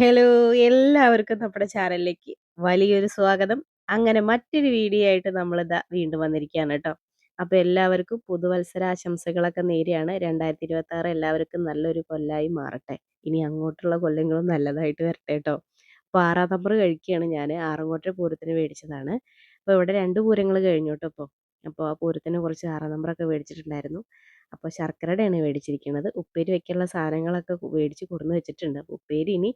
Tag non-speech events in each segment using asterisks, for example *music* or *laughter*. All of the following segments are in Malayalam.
ഹലോ എല്ലാവർക്കും നമ്മുടെ ചാനലിലേക്ക് വലിയൊരു സ്വാഗതം. അങ്ങനെ മറ്റൊരു വീഡിയോ ആയിട്ട് നമ്മൾ നമ്മളിതാ വീണ്ടും വന്നിരിക്കുകയാണ് കേട്ടോ. അപ്പോൾ എല്ലാവർക്കും പുതുവത്സരാശംസകളൊക്കെ നേരെയാണ് രണ്ടായിരത്തി ഇരുപത്തി ആറ് എല്ലാവർക്കും നല്ലൊരു കൊല്ലായി മാറട്ടെ. ഇനി അങ്ങോട്ടുള്ള കൊല്ലങ്ങളും നല്ലതായിട്ട് വരട്ടെ കേട്ടോ. അപ്പോൾ ആറാം നമ്പർ കഴിക്കുകയാണ് ഞാൻ ആറങ്ങോട്ടെ പൂരത്തിന് മേടിച്ചതാണ്. അപ്പോൾ ഇവിടെ രണ്ട് പൂരങ്ങൾ കഴിഞ്ഞു കേട്ടോ ഇപ്പോൾ അപ്പോൾ ആ പൂരത്തിന് കുറച്ച് ആറാം നമ്പറൊക്കെ മേടിച്ചിട്ടുണ്ടായിരുന്നു. അപ്പോൾ ശർക്കരയുടെയാണ് മേടിച്ചിരിക്കുന്നത്. ഉപ്പേരി വെക്കാനുള്ള സാധനങ്ങളൊക്കെ മേടിച്ച് കൊടുന്ന് വെച്ചിട്ടുണ്ട്. ഉപ്പേരി ഇനി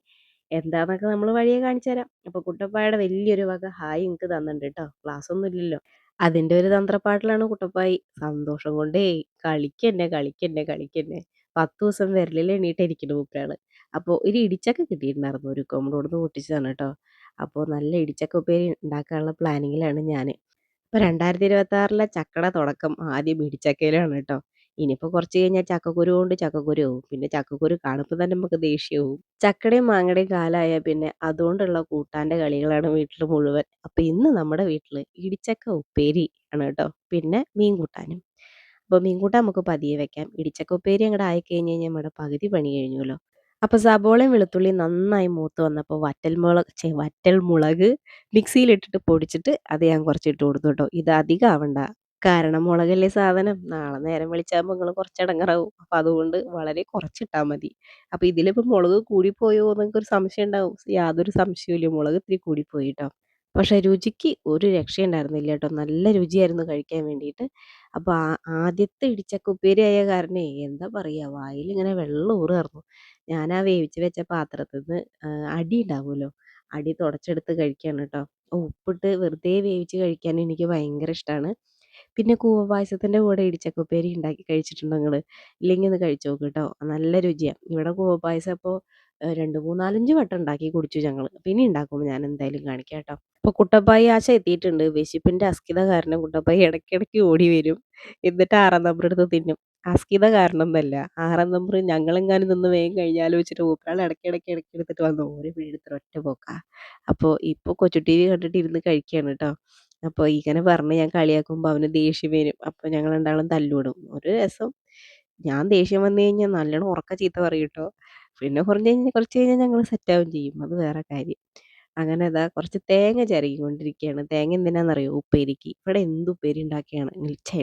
എന്താന്നൊക്കെ നമ്മൾ വഴിയെ കാണിച്ചു തരാം. അപ്പോൾ കുട്ടപ്പായുടെ വലിയൊരു വക ഹായ് എനിക്ക് തന്നിട്ടുണ്ട് കേട്ടോ ക്ലാസ് ഒന്നും ഇല്ലല്ലോ. അതിന്റെ ഒരു തന്ത്രപ്പാട്ടിലാണ് കുട്ടപ്പായി. സന്തോഷം കൊണ്ടേ കളിക്കന്നെ കളിക്കന്നെ കളിക്കന്നെ. പത്ത് ദിവസം വിരലിൽ എണീട്ട് ഇരിക്കുന്ന മൂപ്പരാണ് അപ്പോൾ ഒരു ഇടിച്ചൊക്കെ കിട്ടിയിട്ടുണ്ടായിരുന്നു. ഒരു കൊമ്പനോട് നിന്ന് പൊട്ടിച്ചതാണ് കേട്ടോ അപ്പോൾ നല്ല ഇടിച്ചൊക്കെ ഉപ്പേരി ഉണ്ടാക്കാനുള്ള പ്ലാനിങ്ങിലാണ് ഞാൻ അപ്പോൾ രണ്ടായിരത്തി ഇരുപത്തി ആറിലെ ചക്കട തുടക്കം ആദ്യം ഇടിച്ചക്കയിലാണ് കേട്ടോ ഇനിയിപ്പോൾ കുറച്ച് കഴിഞ്ഞാൽ ചക്കക്കുരു കൊണ്ട് ചക്കക്കുരു ആവും. പിന്നെ ചക്കക്കുരു കാണുമ്പോൾ തന്നെ നമുക്ക് ദേഷ്യവും. ചക്കടയും മാങ്ങടയും കാലമായ പിന്നെ അതുകൊണ്ടുള്ള കൂട്ടാന്റെ കളികളാണ് വീട്ടിൽ മുഴുവൻ. അപ്പോൾ ഇന്ന് നമ്മുടെ വീട്ടിൽ ഇടിച്ചക്ക ഉപ്പേരി ആണ് കേട്ടോ. പിന്നെ മീൻ കൂട്ടാനും. അപ്പോൾ മീൻ കൂട്ടാൻ നമുക്ക് പതിയെ വെക്കാം. ഇടിച്ചക്ക ഉപ്പേരി അങ്ങോട്ട് ആയിക്കഴിഞ്ഞ് കഴിഞ്ഞാൽ നമ്മുടെ പകുതി പണി കഴിഞ്ഞല്ലോ അപ്പോൾ സബോളയും വെളുത്തുള്ളിയും നന്നായി മൂത്ത് വന്നപ്പോൾ വറ്റൽ മുളക് വറ്റൽ മുളക് മിക്സിയിലിട്ടിട്ട് പൊടിച്ചിട്ട് അത് ഞാൻ കുറച്ച് ഇട്ട് കൊടുത്തു കേട്ടോ. ഇത് അധികം ആവണ്ട. കാരണം മുളകല്ലേ സാധനം. നാളെ നേരം വെളിച്ചാകുമ്പോൾ നിങ്ങൾ കുറച്ച് ഇടങ്ങറാവും അപ്പോൾ അതുകൊണ്ട് വളരെ കുറച്ചിട്ടാൽ മതി. അപ്പോൾ ഇതിലിപ്പോൾ മുളക് കൂടിപ്പോയോ എന്നൊക്കെ ഒരു സംശയം ഉണ്ടാവും യാതൊരു സംശയവുമില്ല. മുളക് ഇത്തിരി കൂടിപ്പോയി കേട്ടോ പക്ഷേ രുചിക്ക് ഒരു രക്ഷയുണ്ടായിരുന്നില്ല കേട്ടോ നല്ല രുചിയായിരുന്നു കഴിക്കാൻ വേണ്ടിയിട്ട്. അപ്പോൾ ആ ആദ്യത്തെ ഇടിച്ചക്ക ഉപ്പേരിയായ കാരണേ എന്താ പറയുക വായിലിങ്ങനെ വെള്ളം ഊറായിരുന്നു ഞാൻ ആ വേവിച്ച് വെച്ച പാത്രത്തിൽ നിന്ന് അടി ഉണ്ടാവുമല്ലോ അടി തുടച്ചെടുത്ത് കഴിക്കാണ് കേട്ടോ ഉപ്പിട്ട് വെറുതെ വേവിച്ച് കഴിക്കാൻ എനിക്ക് ഭയങ്കര ഇഷ്ടമാണ് പിന്നെ കൂവ പായസത്തിന്റെ കൂടെ ഇടിച്ചക്കുപ്പേരി ഉണ്ടാക്കി കഴിച്ചിട്ടുണ്ടോ നിങ്ങൾ ഇല്ലെങ്കിൽ ഒന്ന് കഴിച്ചു നോക്ക് കേട്ടോ നല്ല രുചിയാണ് ഇവിടെ കൂവ പായസം ഇപ്പോൾ രണ്ട് മൂന്നാലഞ്ച് വട്ടം ഉണ്ടാക്കി കുടിച്ചു ഞങ്ങൾ പിന്നെ ഉണ്ടാക്കുമ്പോൾ ഞാൻ എന്തായാലും കാണിക്കാം കേട്ടോ അപ്പോൾ കുട്ടപ്പായി ആശ എത്തിയിട്ടുണ്ട്. വിശപ്പിന്റെ അസ്കിത കാരണം കുട്ടപ്പായി ഇടയ്ക്കിടയ്ക്ക് ഓടി വരും. എന്നിട്ട് ആറാം നമ്പർ എടുത്ത് തിന്നും. അസ്കിത കാരണം എന്നല്ല. ആറാം നമ്പർ ഞങ്ങളെങ്ങാനും നിന്ന് വേഗം കഴിഞ്ഞാലോ വെച്ചിട്ട് മൂപ്പരാൾ ഇടയ്ക്കിടയ്ക്ക് ഇടയ്ക്ക് എടുത്തിട്ട് വന്ന് ഓരോ പിടിയെടുത്തിട്ട് ഒറ്റ പോക്കാ. അപ്പോൾ ഇപ്പോൾ കൊച്ചു ടി വി കണ്ടിട്ട് ഇരുന്ന് കഴിക്കുകയാണ് കേട്ടോ അപ്പോൾ ഇങ്ങനെ പറഞ്ഞ് ഞാൻ കളിയാക്കുമ്പോൾ അവന് ദേഷ്യം വരും. അപ്പോൾ ഞങ്ങൾ രണ്ടാളും തല്ലുവിടും. ഒരു രസം. ഞാൻ ദേഷ്യം വന്നു കഴിഞ്ഞാൽ നല്ലോണം ഉറക്ക ചീത്ത പറയും കേട്ടോ. പിന്നെ കുറഞ്ഞ് കഴിഞ്ഞ് കുറച്ച് കഴിഞ്ഞാൽ ഞങ്ങൾ സെറ്റാവും ചെയ്യും. അത് വേറെ കാര്യം. അങ്ങനെ അതാ കുറച്ച് തേങ്ങ ചിരകിക്കൊണ്ടിരിക്കുകയാണ് തേങ്ങ എന്തിനാണെന്നറിയോ ഉപ്പേരിക്ക്. ഇവിടെ എന്ത് ഉപ്പേരി ഉണ്ടാക്കിയാണ്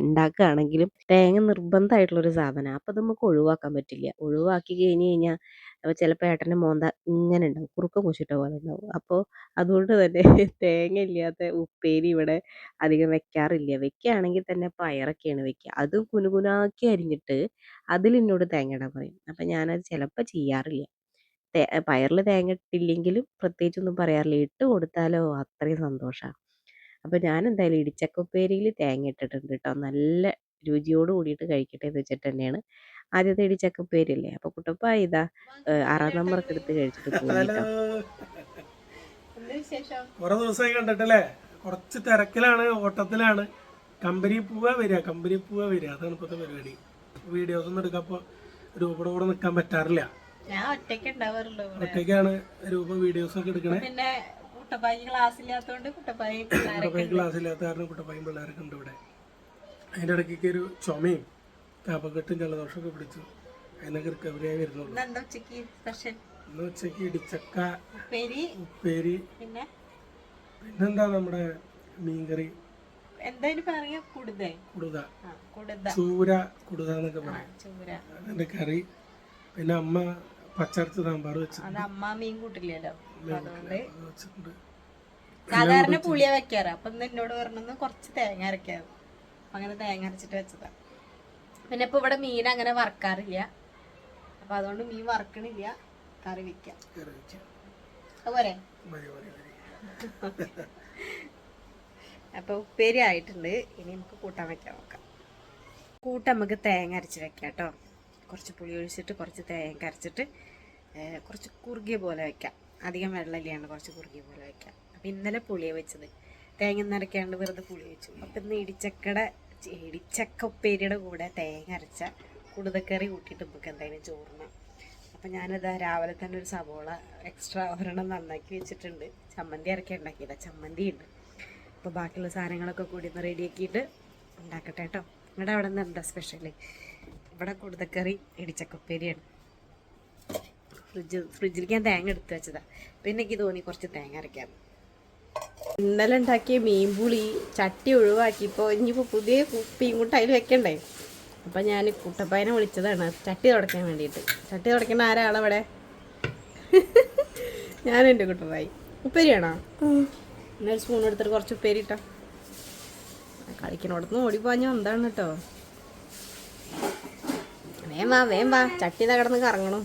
ഉണ്ടാക്കുകയാണെങ്കിലും തേങ്ങ നിർബന്ധമായിട്ടുള്ളൊരു സാധനമാണ് അപ്പോൾ അത് നമുക്ക് ഒഴിവാക്കാൻ പറ്റില്ല. ഒഴിവാക്കി കഴിഞ്ഞ് കഴിഞ്ഞാൽ അപ്പോൾ ചിലപ്പോൾ ഏട്ടന്റെ മോന്ത ഇങ്ങനെ ഉണ്ടാവും. കുറുക്ക കുശിട്ട പോലെ ഉണ്ടാവും. അപ്പോൾ അതുകൊണ്ട് തന്നെ *laughs* തേങ്ങ ഇല്ലാത്ത ഉപ്പേരി ഇവിടെ അധികം വെക്കാറില്ല. വെക്കുകയാണെങ്കിൽ തന്നെ പയറൊക്കെയാണ് വെക്കുക. അതും കുനുകുനാക്കി അരിഞ്ഞിട്ട് അതിൽ എന്നോട് തേങ്ങ ഇടാൻ പറയും. അപ്പം ഞാനത് ചിലപ്പോൾ ചെയ്യാറില്ല. പയറിൽ തേങ്ങ ഇട്ടില്ലെങ്കിലും പ്രത്യേകിച്ചൊന്നും പറയാറില്ല. ഇട്ട് കൊടുത്താലോ അത്രയും സന്തോഷമാണ് അപ്പോൾ ഞാൻ എന്തായാലും ഇടിച്ചക്ക ഉപ്പേരിയിൽ തേങ്ങ ഇട്ടിട്ടുണ്ട് കേട്ടോ നല്ല രുചിയോട് കൂടിയിട്ട് കഴിക്കട്ടെ എന്ന് വെച്ചിട്ട് തന്നെയാണ് ആദ്യത്തെ ഇടിച്ചക്ക ഉപ്പേരി അല്ലേ അപ്പോൾ കുട്ടപ്പ ഇതാ ആറാം നമ്പറൊക്കെ എടുത്ത് കഴിച്ചിട്ട് പോയി കേട്ടോ കുറേ ദിവസമായി കണ്ടിട്ടല്ലേ? കുറച്ച് തിരക്കിലാണ് ഓട്ടത്തിലാണ്. കമ്പനി പോവാ വരിക കമ്പനി പോവാ വരിക. അതാണ് ഇപ്പോഴത്തെ പരിപാടി. വീഡിയോസ് ഒന്നും എടുക്കാൻ രൂപയുടെ കൂടെ നിൽക്കാൻ പറ്റാറില്ല. ഞാൻ ഒറ്റയ്ക്ക് ഉണ്ടാവാറുള്ളൂ. ഒറ്റയ്ക്കാണ് രൂപ വീഡിയോസ് ഒക്കെ എടുക്കണേ? പിന്നെ കുട്ടപ്പായി ക്ലാസ് ഇല്ലാത്തോണ്ട് കുട്ടപ്പായി കുട്ടപ്പായി ക്ലാസ് ഇല്ലാത്ത കാരണം കുട്ടപ്പായും പിള്ളേരൊക്കെ ഉണ്ട് ഇവിടെ. അതിന്റെ ഇടയ്ക്കൊക്കെ ഒരു ചുമയും കപക്കെട്ടും ജലദോഷമൊക്കെ പിടിച്ചു. അതിനൊക്കെ റിക്കവറി ആയി വരുന്നുള്ളൂ. ഉച്ചയ്ക്ക് സ്പെഷ്യൽ ഇന്ന് ഉച്ചയ്ക്ക് ഇടിച്ചക്ക ഉപ്പേരി. ഉപ്പേരി. പിന്നെ? പിന്നെന്താ നമ്മുടെ മീൻകറി? എന്തായാലും പറയാ? കുടുതേ. കുടുത. ചൂര കുടുത എന്നൊക്കെ പറയും. ചൂര. അതിന്റെ കറി. പിന്നെ അമ്മ പച്ചരച്ച് സാമ്പാർ അത് അമ്മ മീൻ കൂട്ടില്ലല്ലോ. അതുകൊണ്ട് സാധാരണ പുളിയ വെക്കാറ്. അപ്പൊ ഇന്ന് എന്നോട് പറഞ്ഞത് കുറച്ച് തേങ്ങ അരക്കാറ് അപ്പൊ അങ്ങനെ തേങ്ങ അരച്ചിട്ട് വെച്ചതാ. പിന്നെ ഇപ്പൊ ഇവിടെ മീൻ അങ്ങനെ വറക്കാറില്ല. അപ്പൊ അതുകൊണ്ട് മീൻ വറക്കണില്ല. കറി വെക്കാം. അതുപോലെ അപ്പോൾ ഉപ്പേരി ആയിട്ടുണ്ട്. ഇനി നമുക്ക് കൂട്ടാൻ വെക്കാൻ നോക്കാം. കൂട്ടാൻ നമുക്ക് തേങ്ങ അരച്ച് വെക്കാം കേട്ടോ. കുറച്ച് പുളി ഒഴിച്ചിട്ട് കുറച്ച് തേങ്ങ അരച്ചിട്ട് കുറച്ച് കുറുകിയ പോലെ വയ്ക്കാം അധികം വെള്ളമില്ലാണ്ട് കുറച്ച് കുറുകിയ പോലെ വയ്ക്കാം അപ്പോൾ ഇന്നലെ പുളിയെ വെച്ചത്. തേങ്ങ നിറയ്ക്കാണ്ട് വെറുതെ പുളി വെച്ചു. അപ്പം ഇന്ന് ഇടിച്ചക്കയുടെ ഇടിച്ചക്ക ഉപ്പേരിയുടെ കൂടെ തേങ്ങ അരച്ച കുടുതക്കറി കൂട്ടിയിട്ട് നമുക്ക് എന്തായാലും ചോറിനാം. അപ്പം ഞാനിതാ രാവിലെ തന്നെ ഒരു സവോള എക്സ്ട്രാ ഒരെണ്ണം നന്നാക്കി വെച്ചിട്ടുണ്ട്. ചമ്മന്തി ഇറക്കി ഉണ്ടാക്കിയില്ല ചമ്മന്തി ഉണ്ട്. അപ്പോൾ ബാക്കിയുള്ള സാധനങ്ങളൊക്കെ കൂടി ഒന്ന് റെഡിയാക്കിയിട്ട് ഉണ്ടാക്കട്ടെ കേട്ടോ നിങ്ങളുടെ അവിടെ നിന്ന് എന്താ സ്പെഷ്യൽ ഇവിടെ കുടുതക്കറി ഇടിച്ചക്കപ്പേരിയാണ്. ഫ്രിഡ്ജ് ഫ്രിഡ്ജിലേക്ക് ഞാൻ തേങ്ങ എടുത്തു വെച്ചതാ. പിന്നെ എനിക്ക് തോന്നി കുറച്ച് തേങ്ങ അരയ്ക്കാം. ഇന്നലെ ഉണ്ടാക്കിയ മീൻപുളി ചട്ടി ഒഴിവാക്കിയപ്പോൾ ഇനിയിപ്പോൾ പുതിയ കുപ്പിയും കൂട്ട് അതിൽ വെക്കണ്ടേ? അപ്പം ഞാൻ കുട്ടപ്പായനെ വിളിച്ചതാണ് ചട്ടി തുടയ്ക്കാൻ വേണ്ടിയിട്ട്. ചട്ടി തുടയ്ക്കുന്ന ആരാളവിടെ ഞാൻ എന്റെ കുട്ടപ്പായി. ഉപ്പേരിയാണോ? ഇന്നൊരു സ്പൂൺ എടുത്തിട്ട് കുറച്ച് ഉപ്പേരി ഇട്ടോ. കളിക്കണോടത്തുനിന്ന് ഓടിപ്പോഞ്ഞ എന്താണ് കേട്ടോ. വേം വാ വേം ചട്ടി കിടന്ന് കറങ്ങണം.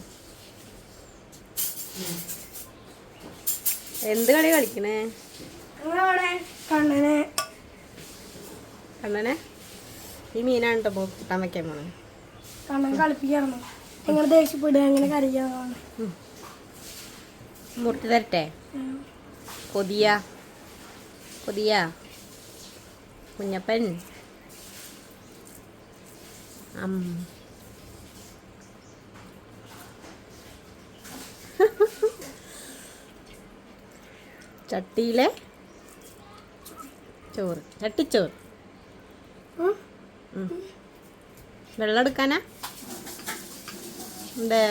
എന്ത് കളി കളിക്കണേ? കണ്ണനെ. കണ്ണനെ? ഈ മീനാണ് കേട്ടോ കൂട്ടാൻ വെക്കാൻ പോണേ. കണ്ണൻ കളിപ്പിക്കാറുണ്ട് നിങ്ങൾ ദേഷ്യപ്പെടുക അങ്ങനെ കരയാതാണ്. മുറിച്ച് തരട്ടെ? കൊതിയ. കൊതിയ. കുഞ്ഞപ്പൻ. അം. *laughs* ചട്ടിയിലെ ചോറ് ചട്ടിച്ചോറ്. വെള്ളം എടുക്കാനാ? എന്തേ?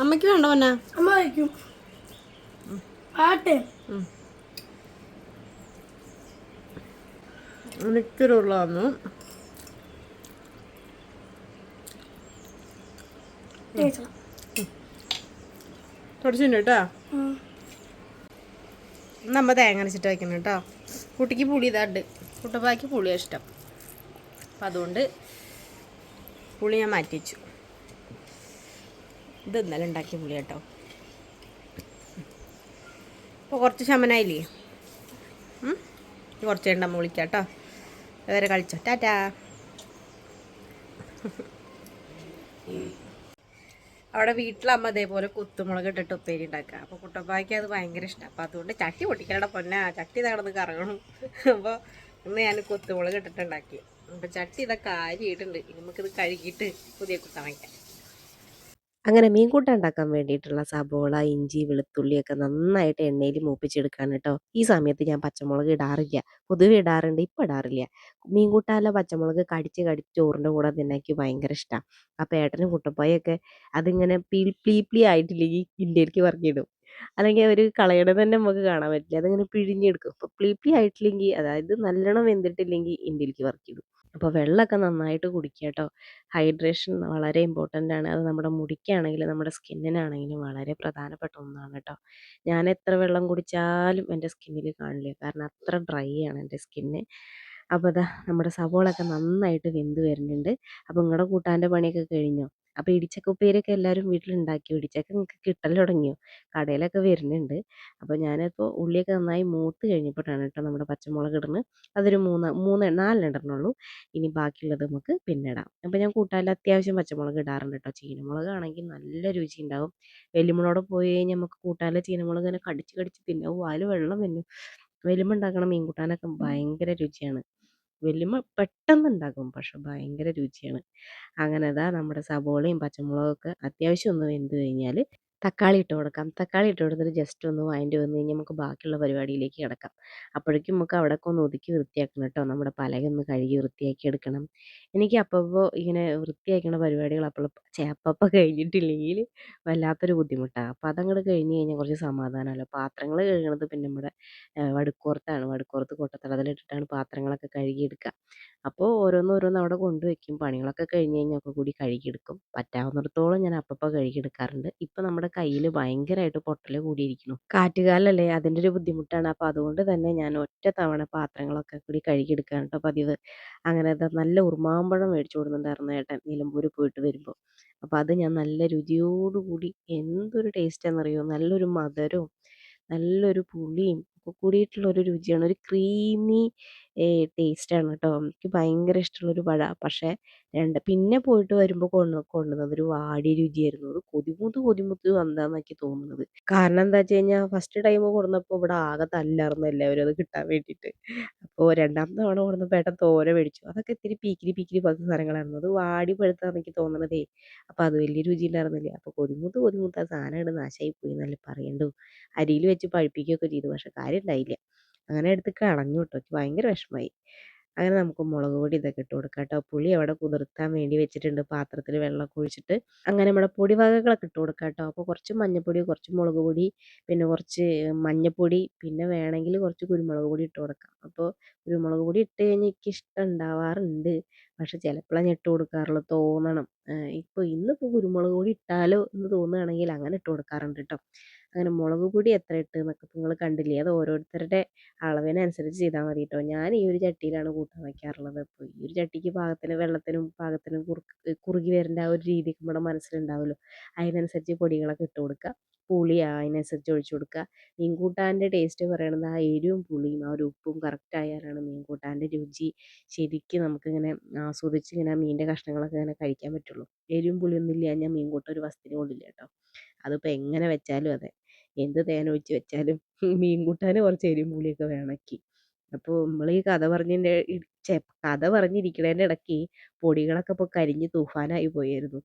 അമ്മയ്ക്ക് വേണ്ട പൊന്നാ? അമ്മ വയ്ക്കും ആട്ടെ എനിക്കൊരുള്ള തേച്ചണം തുടച്ചിട്ടുണ്ട് കേട്ടോ. നമ്മ തേങ്ങ അരച്ചിട്ട് വയ്ക്കണം കേട്ടോ. കുട്ടിക്ക് പുളി ഇതാണ്ട്. കുട്ടപ്പാക്ക് പുളിയാണ് ഇഷ്ടം. അപ്പം അതുകൊണ്ട് പുളി ഞാൻ മാറ്റി വെച്ചു. ഇത് ഇന്നലെ ഉണ്ടാക്കിയ പുളി കേട്ടോ. ഇപ്പോൾ കുറച്ച് ശമനായില്ലേ? കുറച്ച് കഴിഞ്ഞ് വിളിക്കാം കേട്ടോ. അതുവരെ കളിച്ചോ. ടാറ്റാ. അവിടെ വീട്ടിലമ്മ അതേപോലെ കുത്തുമുളക് ഇട്ടിട്ട് ഉപ്പേരി ഉണ്ടാക്കുക. അപ്പോൾ കുട്ടപ്പായ്ക്ക് അത് ഭയങ്കര ഇഷ്ടം. അപ്പോൾ അതുകൊണ്ട് ചട്ടി പൊട്ടിക്കലട പൊന്നാ. ചട്ടി തകർന്ന് കറങ്ങണം. അപ്പോൾ ഇന്ന് ഞാൻ കുത്തുമുളക് ഇട്ടിട്ടുണ്ടാക്കി അപ്പോൾ ചട്ടി ഇതൊക്കെ ആരിയിട്ടുണ്ട് നമുക്കിത് കഴുകിയിട്ട് പുതിയ കുത്താൻ വയ്ക്കാം അങ്ങനെ മീൻ കൂട്ടാൻ ഉണ്ടാക്കാൻ വേണ്ടിയിട്ടുള്ള സബോള ഇഞ്ചി വെളുത്തുള്ളിയൊക്കെ നന്നായിട്ട് എണ്ണയിൽ മൂപ്പിച്ചെടുക്കാണ് കേട്ടോ ഈ സമയത്ത് ഞാൻ പച്ചമുളക് ഇടാറില്ല. പൊതുവെ ഇടാറുണ്ട് ഇപ്പം ഇടാറില്ല. മീൻ കൂട്ടാനുള്ള പച്ചമുളക് കടിച്ച് കടിച്ച് ചോറിന്റെ കൂടെ തിന്നാക്കി ഭയങ്കര ഇഷ്ടമാണ് അപ്പം ഏട്ടനും കുട്ടപ്പായൊക്കെ അതിങ്ങനെ പീ പ്ലീ പ്ലീ ആയിട്ടില്ലെങ്കിൽ ഇന്ത്യയിലേക്ക് പറഞ്ഞിടും അല്ലെങ്കിൽ അവർ കളയുടെ തന്നെ നമുക്ക് കാണാൻ പറ്റില്ല. അതിങ്ങനെ പിഴിഞ്ഞെടുക്കും. അപ്പോൾ പ്ലീ പ്ലീ ആയിട്ടില്ലെങ്കിൽ അതായത് നല്ലോണം വെന്തിട്ടില്ലെങ്കിൽ ഇന്ത്യയിലേക്ക് വർക്കിടും അപ്പോൾ വെള്ളമൊക്കെ നന്നായിട്ട് കുടിക്കുക കേട്ടോ. ഹൈഡ്രേഷൻ വളരെ ഇമ്പോർട്ടന്റ് ആണ്. അത് നമ്മുടെ മുടിക്കാണെങ്കിലും നമ്മുടെ സ്കിന്നിനാണെങ്കിലും വളരെ പ്രധാനപ്പെട്ട ഒന്നാണ് കേട്ടോ. ഞാൻ എത്ര വെള്ളം കുടിച്ചാലും എന്റെ സ്കിന്നിൽ കാണില്ല. കാരണം അത്ര ഡ്രൈ ആണ് എന്റെ സ്കിന്ന്. അപ്പോൾ അതാ നമ്മുടെ സവോളൊക്കെ നന്നായിട്ട് വെന്ത് വരുന്നുണ്ട്. അപ്പോൾ നിങ്ങളുടെ കൂട്ടാന്റെ പണിയൊക്കെ കഴിഞ്ഞോ? അപ്പോൾ ഇടിച്ചക്ക ഉപ്പേരിയൊക്കെ എല്ലാവരും വീട്ടിലുണ്ടാക്കി. ഇടിച്ചക്ക നിങ്ങൾക്ക് കിട്ടൽ തുടങ്ങിയോ? കടയിലൊക്കെ വരുന്നുണ്ട്. അപ്പോൾ ഞാനിപ്പോൾ ഉള്ളിയൊക്കെ നന്നായി മൂത്ത് കഴിഞ്ഞപ്പോഴാണ് കേട്ടോ നമ്മുടെ പച്ചമുളക് ഇടുന്നത് അതൊരു മൂന്ന് മൂന്ന് നാലെണ്ണെണ്ണുള്ളൂ ഇനി ബാക്കിയുള്ളത് നമുക്ക് പിന്നെ ഇടാം. അപ്പോൾ ഞാൻ കൂട്ടാൻ അത്യാവശ്യം പച്ചമുളക് ഇടാറുണ്ട് കേട്ടോ. ചീനമുളക് ആണെങ്കിൽ നല്ല രുചി ഉണ്ടാവും. വലിയമ്മളോട് പോയി കഴിഞ്ഞാൽ നമുക്ക് കൂട്ടാനുള്ള ചീനമുളക് ഇങ്ങനെ കടിച്ച് കടിച്ച് തിന്നാവും വായിൽ വെള്ളം വരും വലിയമ്മ ഉണ്ടാക്കണ മീൻ കൂട്ടാനൊക്കെ ഭയങ്കര രുചിയാണ്. വലിയമ്മ പെട്ടെന്ന് ഉണ്ടാക്കും പക്ഷെ ഭയങ്കര രുചിയാണ്. അങ്ങനെ അതാ നമ്മുടെ സബോളയും പച്ചമുളകൊക്കെ അത്യാവശ്യം ഒന്ന് വെന്ത് കഴിഞ്ഞാൽ തക്കാളി ഇട്ട് കൊടുക്കാം. തക്കാളി ഇട്ട് കൊടുത്തിട്ട് ജസ്റ്റ് ഒന്ന് വഴണ്ടി വന്നു കഴിഞ്ഞാൽ നമുക്ക് ബാക്കിയുള്ള പരിപാടിയിലേക്ക് കിടക്കാം. അപ്പോഴേക്കും നമുക്ക് അവിടെയൊക്കെ ഒന്ന് ഒതുക്കി വൃത്തിയാക്കണം കേട്ടോ. നമ്മുടെ പലകൊന്ന് കഴുകി വൃത്തിയാക്കി എടുക്കണം. എനിക്ക് അപ്പോൾ ഇങ്ങനെ വൃത്തിയാക്കണ പരിപാടികൾ അപ്പോൾ ചേപ്പപ്പം കഴിഞ്ഞിട്ടില്ലെങ്കിൽ വല്ലാത്തൊരു ബുദ്ധിമുട്ടാണ് അപ്പോൾ അതങ്ങോട്ട് കഴിഞ്ഞ് കഴിഞ്ഞാൽ കുറച്ച് സമാധാനമല്ലോ. പാത്രങ്ങൾ കഴുകണത് പിന്നെ നമ്മുടെ വടുക്കോർത്താണ്. വടുക്കോർത്ത് കൊട്ടത്തളത്തിലിട്ടിട്ടാണ് പാത്രങ്ങളൊക്കെ കഴുകിയെടുക്കുക അപ്പോൾ ഓരോന്ന് ഓരോന്ന് അവിടെ കൊണ്ടുവയ്ക്കും പണികളൊക്കെ കഴിഞ്ഞ് കഴിഞ്ഞാൽ ഒക്കെ കൂടി കഴുകിയെടുക്കും. പറ്റാവുന്നിടത്തോളം ഞാൻ അപ്പപ്പോൾ കഴുകിയെടുക്കാറുണ്ട്. ഇപ്പം നമ്മുടെ കയ്യിൽ ഭയങ്കരമായിട്ട് പൊട്ടൽ കൂടിയിരിക്കുന്നു. കാറ്റുകാലല്ലേ അതിന്റെ ഒരു ബുദ്ധിമുട്ടാണ്. അപ്പോൾ അതുകൊണ്ട് തന്നെ ഞാൻ ഒറ്റ തവണ പാത്രങ്ങളൊക്കെ കൂടി കഴുകിയെടുക്കുകയാണ് കേട്ടോ പതിവ്. അങ്ങനെ നല്ല ഉറുമാമ്പഴം മേടിച്ചു കൊടുക്കുന്നുണ്ടായിരുന്നു ഏട്ടൻ നിലമ്പൂർ പോയിട്ട് വരുമ്പോൾ അപ്പോൾ അത് ഞാൻ നല്ല രുചിയോടുകൂടി എന്തൊരു ടേസ്റ്റ് എന്നറിയോ നല്ലൊരു മധുരവും നല്ലൊരു പുളിയും ഒക്കെ ഒരു രുചിയാണ്. ഒരു ക്രീമി ടേസ്റ്റാണ് കേട്ടോ. എനിക്ക് ഭയങ്കര ഇഷ്ടമുള്ളൊരു പഴ പക്ഷേ രണ്ട് പിന്നെ പോയിട്ട് വരുമ്പോൾ കൊണ്ട് കൊണ്ടുവന്നത് ഒരു വാടി രുചിയായിരുന്നു. അത് കൊതിമുത്ത് കൊതിമുത്ത് വന്നതാന്ന് എനിക്ക് തോന്നുന്നത്. കാരണം എന്താ വെച്ച് കഴിഞ്ഞാൽ ഫസ്റ്റ് ടൈം കൊടുന്നപ്പോൾ ഇവിടെ ആകെ തല്ലായിരുന്നു എല്ലാവരും അത് കിട്ടാൻ വേണ്ടിയിട്ട്. അപ്പോൾ രണ്ടാമത്തെ തവണ കൊടുന്നപ്പോൾ ഏട്ടൻ തോര മേടിച്ചു. അതൊക്കെ ഇത്തിരി പീക്കിരി പീക്കിരി പോലത്തെ സാധനങ്ങളായിരുന്നു. അത് വാടി പഴുത്താന്ന് തോന്നണതേ. അപ്പോൾ അത് വലിയ രുചി ഉണ്ടായിരുന്നില്ലേ. അപ്പോൾ കൊതിമുത്ത് കൊതിമുത്ത് ആ സാധനം ഇവിടെ നാശമായി പോയി എന്നല്ലേ പറയണ്ടു. അരിയിൽ വെച്ച് പഴുപ്പിക്കുകയൊക്കെ ചെയ്തു. പക്ഷേ കാര്യം ഉണ്ടായില്ല. അങ്ങനെ എടുത്ത് കളഞ്ഞു കേട്ടോ. എനിക്ക് ഭയങ്കര വിഷമമായി. അങ്ങനെ നമുക്ക് മുളക് പൊടി ഇതൊക്കെ ഇട്ട് കൊടുക്കാം കേട്ടോ. പുളി അവിടെ കുതിർത്താൻ വേണ്ടി വെച്ചിട്ടുണ്ട്. പാത്രത്തിൽ വെള്ളമൊക്കെ ഒഴിച്ചിട്ട് അങ്ങനെ നമ്മുടെ പൊടി വകകളൊക്കെ ഇട്ട് കൊടുക്കാം കേട്ടോ. അപ്പോൾ കുറച്ച് മഞ്ഞപ്പൊടി കുറച്ച് മുളക് പൊടി പിന്നെ കുറച്ച് മഞ്ഞപ്പൊടി പിന്നെ വേണമെങ്കിൽ കുറച്ച് കുരുമുളക് പൊടി ഇട്ട് കൊടുക്കാം. അപ്പോൾ കുരുമുളക് പൊടി ഇട്ട് കഴിഞ്ഞാൽ എനിക്ക് ഇഷ്ടം ഉണ്ടാവാറുണ്ട്. പക്ഷെ ചിലപ്പോഴാണ് ഞാൻ ഇട്ട് കൊടുക്കാറുള്ളൂ തോന്നണം. ഇപ്പോൾ ഇന്നിപ്പോൾ കുരുമുളക് പൊടി ഇട്ടാലോ എന്ന് തോന്നുകയാണെങ്കിൽ അങ്ങനെ ഇട്ട് കൊടുക്കാറുണ്ട് കേട്ടോ. അങ്ങനെ മുളക് പൊടി എത്ര ഇട്ട് എന്നൊക്കെ നിങ്ങൾ കണ്ടില്ലേ? അത് ഓരോരുത്തരുടെ അളവിനനുസരിച്ച് ചെയ്താൽ മതി കേട്ടോ ഞാൻ ഈ ഒരു ചട്ടിയിലാണ് കൂട്ടാൻ വയ്ക്കാറുള്ളത് അപ്പോൾ ഈ ഒരു ചട്ടിക്ക് പാകത്തിന് വെള്ളത്തിനും പാകത്തിനും കുറുക്ക് കുറുകി വരേണ്ട ആ ഒരു രീതി നമ്മുടെ മനസ്സിലുണ്ടാവുമല്ലോ അതിനനുസരിച്ച് പൊടികളൊക്കെ ഇട്ട് കൊടുക്കുക പുളി അതിനനുസരിച്ച് ഒഴിച്ചു കൊടുക്കുക മീൻകൂട്ടാന്റെ ടേസ്റ്റ് പറയണത് ആ എരിവും പുളിയും ആ ഒരു ഉപ്പും കറക്റ്റ് ആയാലാണ് മീൻകൂട്ടാന്റെ രുചി ശരിക്കും നമുക്കിങ്ങനെ ആസ്വദിച്ച് ഇങ്ങനെ മീന്റെ കഷ്ണങ്ങളൊക്കെ ഇങ്ങനെ കഴിക്കാൻ പറ്റുള്ളൂ. എരിവും പുളിയൊന്നും ഇല്ല ഞാൻ മീൻകൂട്ട ഒരു വസ്തുവിന് കൊള്ളില്ല കേട്ടോ. അതിപ്പോൾ എങ്ങനെ വെച്ചാലും അതെ. എന്ത് തേൻ ഒഴിച്ച് വെച്ചാലും *laughs* മീൻ കൂട്ടാൻ കുറച്ച് എരിവും പുളിയൊക്കെ വേണക്കി. അപ്പോൾ നമ്മൾ ഈ കഥ പറഞ്ഞതിന്റെ കഥ പറഞ്ഞിരിക്കണേന്റെ ഇടയ്ക്ക് പൊടികളൊക്കെ ഇപ്പോൾ കരിഞ്ഞ് തൂഫാനായി പോയായിരുന്നു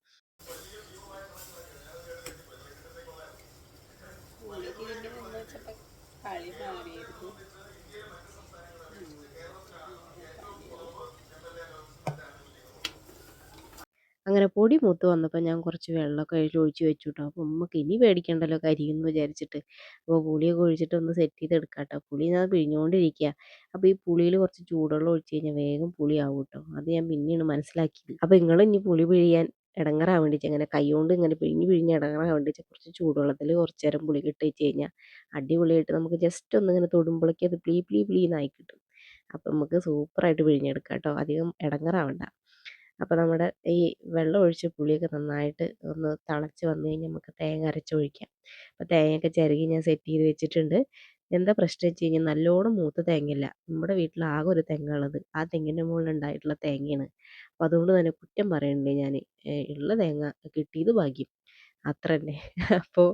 അങ്ങനെ പൊടി മൂത്ത് വന്നപ്പോൾ ഞാൻ കുറച്ച് വെള്ളമൊക്കെ അതിൽ ഒഴിച്ച് വെച്ചു കേട്ടോ അപ്പോൾ ഉമ്മക്ക് ഇനി പേടിക്കണ്ടല്ലോ കരിയെന്ന് വിചാരിച്ചിട്ട്. അപ്പോൾ പുളിയൊക്കെ ഒഴിച്ചിട്ട് ഒന്ന് സെറ്റ് ചെയ്തെടുക്കാം കേട്ടോ പുളി ഞാൻ പിഴിഞ്ഞുകൊണ്ടിരിക്കുക അപ്പോൾ ഈ പുളിയിൽ കുറച്ച് ചൂടുവെള്ളം ഒഴിച്ച് കഴിഞ്ഞാൽ വേഗം പുളിയാവും കേട്ടോ അത് ഞാൻ പിന്നെയാണ് മനസ്സിലാക്കിയത്. അപ്പോൾ നിങ്ങൾ ഇനി പുളി പിഴിയാൻ ഇടങ്ങറാൻ വേണ്ടിയിട്ട് അങ്ങനെ കൈകൊണ്ട് ഇങ്ങനെ പിഴിഞ്ഞ് പിഴിഞ്ഞ് ഇടങ്ങറാൻ വേണ്ടിയിട്ട് കുറച്ച് ചൂടുവെള്ളത്തിൽ കുറച്ച് നേരം പുളി ഇട്ട് വെച്ച് കഴിഞ്ഞാൽ അടിപൊളിയായിട്ട് നമുക്ക് ജസ്റ്റ് ഒന്ന് ഇങ്ങനെ തൊടുമ്പോഴേക്കും അത് പ്ലീ പ്ലീ പ്ലീ എന്നായി കിട്ടും. അപ്പം നമുക്ക് സൂപ്പറായിട്ട് പിഴിഞ്ഞെടുക്കാം കേട്ടോ അധികം ഇടങ്ങറാവണ്ട. അപ്പോൾ നമ്മുടെ ഈ വെള്ളം ഒഴിച്ച് പുളിയൊക്കെ നന്നായിട്ട് ഒന്ന് തിളച്ച് വന്നു കഴിഞ്ഞാൽ നമുക്ക് തേങ്ങ അരച്ചൊഴിക്കാം അപ്പോൾ തേങ്ങയൊക്കെ ചിരകി ഞാൻ സെറ്റ് ചെയ്ത് വെച്ചിട്ടുണ്ട്. എന്താ പ്രശ്നം വെച്ച് കഴിഞ്ഞാൽ നല്ലോണം മൂത്ത തേങ്ങയില്ല നമ്മുടെ വീട്ടിൽ ആകെ ഒരു തെങ്ങുള്ളത് ആ തെങ്ങിന്റെ മുകളിൽ ഉണ്ടായിട്ടുള്ള തേങ്ങയാണ്. അപ്പോൾ അതുകൊണ്ട് തന്നെ കുറ്റം പറയുന്നുണ്ട് ഞാൻ ഉള്ള തേങ്ങ കിട്ടിയത് ഭാഗ്യം. അത്ര തന്നെ അപ്പോൾ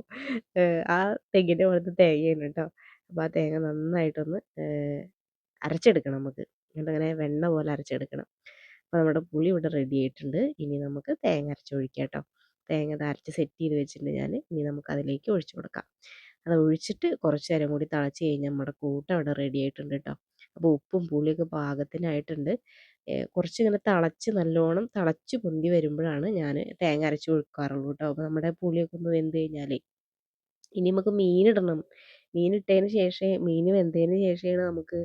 ആ തെങ്ങിന്റെ മുകളിലത്തെ തേങ്ങയാണ് കേട്ടോ. അപ്പോൾ ആ തേങ്ങ നന്നായിട്ടൊന്ന് അരച്ചെടുക്കണം നമുക്ക്. എന്നിട്ടങ്ങനെ വെണ്ണ പോലെ അരച്ചെടുക്കണം. അപ്പോൾ നമ്മുടെ പുളി ഇവിടെ റെഡി ആയിട്ടുണ്ട്. ഇനി നമുക്ക് തേങ്ങ അരച്ചൊഴിക്കാം കേട്ടോ. തേങ്ങ അരച്ച് സെറ്റ് ചെയ്ത് വെച്ചിട്ടുണ്ട് ഞാൻ ഇനി നമുക്ക് അതിലേക്ക് ഒഴിച്ചു കൊടുക്കാം. അത് ഒഴിച്ചിട്ട് കുറച്ച് നേരം കൂടി തിളച്ച് കഴിഞ്ഞാൽ നമ്മുടെ കൂട്ട് അവിടെ റെഡി ആയിട്ടുണ്ട് കേട്ടോ. അപ്പോൾ ഉപ്പും പുളിയൊക്കെ പാകത്തിനായിട്ടുണ്ട്. കുറച്ചിങ്ങനെ തിളച്ച് നല്ലോണം തിളച്ച് പൊന്തി വരുമ്പോഴാണ് ഞാൻ തേങ്ങ അരച്ച് ഒഴിക്കാറുള്ളൂ കേട്ടോ. അപ്പോൾ നമ്മുടെ പുളിയൊക്കെ ഒന്ന് വെന്ത് കഴിഞ്ഞാലേ ഇനി നമുക്ക് മീനിടണം മീനിട്ടതിന് ശേഷമേ മീൻ വെന്തതിന് ശേഷമാണ് നമുക്ക്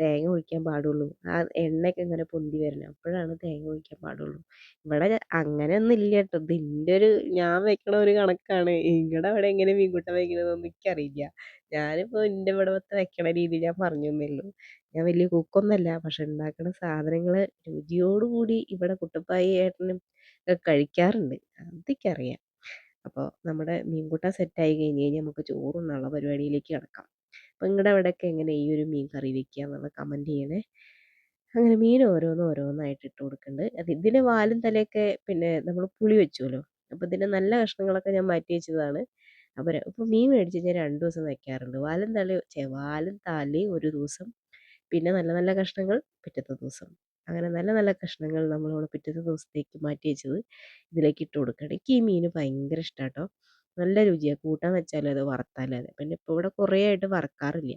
തേങ്ങ ഒഴിക്കാൻ പാടുള്ളൂ. ആ എണ്ണയൊക്കെ ഇങ്ങനെ പൊന്തി വരണം അപ്പോഴാണ് തേങ്ങ ഒഴിക്കാൻ പാടുള്ളൂ. ഇവിടെ അങ്ങനെ ഒന്നും ഇല്ല കേട്ടോ. ഇതിന്റെ ഒരു ഞാൻ വെക്കണ ഒരു കണക്കാണ്. നിങ്ങളുടെ അവിടെ എങ്ങനെ മീൻകൂട്ട വയ്ക്കണതെന്നൊന്നും എനിക്കറിയില്ല. ഞാനിപ്പോൾ എന്റെ ഇവിടെ വെക്കണ രീതി ഞാൻ പറഞ്ഞു തന്നേ ഉള്ളൂ. ഞാൻ വലിയ കുക്കൊന്നല്ല പക്ഷെ ഉണ്ടാക്കുന്ന സാധനങ്ങൾ രുചിയോടുകൂടി ഇവിടെ കുട്ടപ്പായി ഏട്ടനും കഴിക്കാറുണ്ട്. അതൊക്കെയറിയാം അപ്പോൾ നമ്മുടെ മീൻകൂട്ട ആയി കഴിഞ്ഞ് കഴിഞ്ഞാൽ നമുക്ക് നല്ല പരിപാടിയിലേക്ക് കിടക്കാം. അപ്പോൾ നിങ്ങളുടെ അവിടെയൊക്കെ എങ്ങനെ ഈ ഒരു മീൻ കറി വെക്കുക എന്നുള്ളത് കമന്റ് ചെയ്യണേ. അങ്ങനെ മീൻ ഓരോന്ന് ഓരോന്നായിട്ട് ഇട്ട് കൊടുക്കുന്നുണ്ട് അത് ഇതിന്റെ വാലും തലയൊക്കെ പിന്നെ നമ്മൾ പുളി വെച്ചുവല്ലോ അപ്പോൾ ഇതിന്റെ നല്ല കഷ്ണങ്ങളൊക്കെ ഞാൻ മാറ്റി വെച്ചതാണ്. അപ്പോൾ ഇപ്പോൾ മീൻ മേടിച്ച് ഞാൻ രണ്ട് ദിവസം വെക്കാറുണ്ട്. വാലും തലയും വാലും തലയും ഒരു ദിവസം. പിന്നെ നല്ല നല്ല കഷ്ണങ്ങൾ പിറ്റത്തെ ദിവസം. അങ്ങനെ നല്ല നല്ല കഷ്ണങ്ങൾ നമ്മളോട് പിറ്റത്തെ ദിവസത്തേക്ക് മാറ്റി വെച്ചത് ഇതിലേക്ക് ഇട്ട് കൊടുക്കണം എനിക്ക് ഈ മീൻ ഭയങ്കര ഇഷ്ടമാണ് കേട്ടോ നല്ല രുചിയാണ് കൂട്ടാൻ വെച്ചാലും അത് വറുത്താലും അതെ. പിന്നെ ഇപ്പോൾ ഇവിടെ കുറേ ആയിട്ട് വറക്കാറില്ല.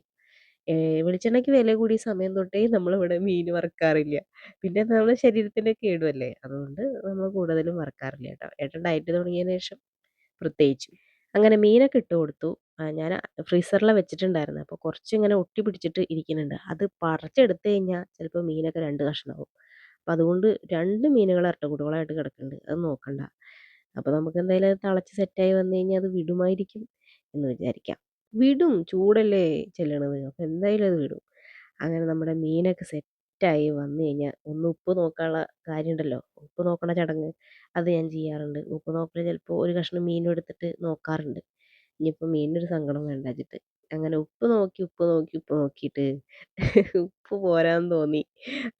വെളിച്ചെണ്ണയ്ക്ക് വില കൂടിയ സമയം തൊട്ടേ നമ്മളിവിടെ മീൻ വറക്കാറില്ല. പിന്നെ നമ്മുടെ ശരീരത്തിന്റെ കേടുമല്ലേ അതുകൊണ്ട് നമ്മൾ കൂടുതലും വറക്കാറില്ല കേട്ടോ. ഏട്ടൻ ഡയറ്റ് തുടങ്ങിയതിന് ശേഷം പ്രത്യേകിച്ചും. അങ്ങനെ മീനൊക്കെ ഇട്ട് കൊടുത്തു. ഞാൻ ഫ്രീസറിൽ വെച്ചിട്ടുണ്ടായിരുന്നു. അപ്പോൾ കുറച്ച് ഇങ്ങനെ ഒട്ടി പിടിച്ചിട്ട് ഇരിക്കുന്നുണ്ട്. അത് പറിച്ചെടുത്ത് കഴിഞ്ഞാൽ ചിലപ്പോൾ മീനൊക്കെ രണ്ട് കഷ്ണമാവും അപ്പോൾ അതുകൊണ്ട് രണ്ട് മീനുകൾ ഇരട്ടക്കുട്ടികളായിട്ട് കിടക്കുന്നുണ്ട്. അത് നോക്കണ്ട. അപ്പോൾ നമുക്ക് എന്തായാലും അത് തിളച്ച് സെറ്റായി വന്നു കഴിഞ്ഞാൽ അത് വിടുമായിരിക്കും എന്ന് വിചാരിക്കാം. വിടും. ചൂടല്ലേ ചെല്ലണത്. അപ്പോൾ എന്തായാലും അത് വിടും. അങ്ങനെ നമ്മുടെ മീനൊക്കെ സെറ്റായി വന്നു കഴിഞ്ഞാൽ ഒന്ന് ഉപ്പ് നോക്കാനുള്ള കാര്യമുണ്ടല്ലോ. ഉപ്പ് നോക്കണ ചടങ്ങ് അത് ഞാൻ ചെയ്യാറുണ്ട്. ഉപ്പ് നോക്കൽ ചിലപ്പോൾ ഒരു കഷ്ണം മീനും എടുത്തിട്ട് നോക്കാറുണ്ട്. ഇനിയിപ്പോൾ മീനിനൊരു സങ്കടം വേണ്ട വെച്ചിട്ട് അങ്ങനെ ഉപ്പ് നോക്കി ഉപ്പ് നോക്കി ഉപ്പ് നോക്കിയിട്ട് *laughs* ഉപ്പ് പോരാന്ന് തോന്നി.